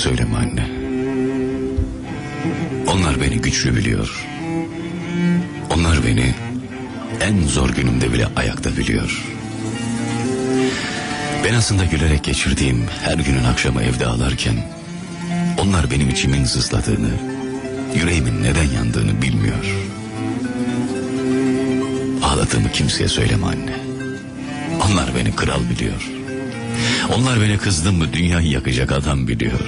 söyleme anne. Onlar beni güçlü biliyor. Onlar beni en zor günümde bile ayakta biliyor. Ben aslında gülerek geçirdiğim her günün akşamı evde ağlarken onlar benim içimin sızladığını, yüreğimin neden yandığını bilmiyor. Ağladığımı kimseye söyleme anne. Onlar beni kral biliyor. Onlar beni kızdım mı dünyayı yakacak adam biliyor.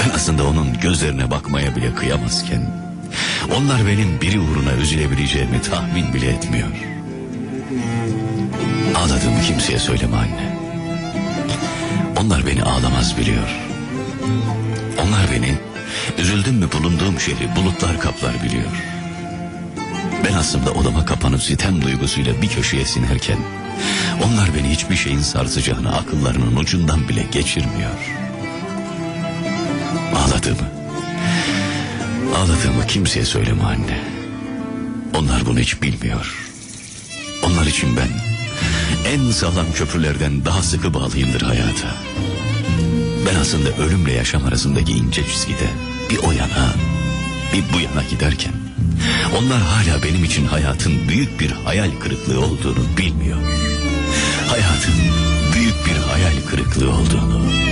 Ben aslında onun gözlerine bakmaya bile kıyamazken... ...onlar benim biri uğruna üzülebileceğimi tahmin bile etmiyor. Ağladığımı kimseye söyleme anne. Onlar beni ağlamaz biliyor. Onlar beni üzüldüm mü bulunduğum şehri bulutlar kaplar biliyor. Ben aslında odama kapanıp sitem duygusuyla bir köşeye sinerken... ...onlar beni hiçbir şeyin sarsacağını akıllarının ucundan bile geçirmiyor. Ağladığımı, ağladığımı kimseye söyleme anne. Onlar bunu hiç bilmiyor. Onlar için ben en sağlam köprülerden daha sıkı bağlıyımdır hayata. Ben aslında ölümle yaşam arasındaki ince çizgide bir o yana bir bu yana giderken onlar hala benim için hayatın büyük bir hayal kırıklığı olduğunu bilmiyor. Hayatın büyük bir hayal kırıklığı olduğunu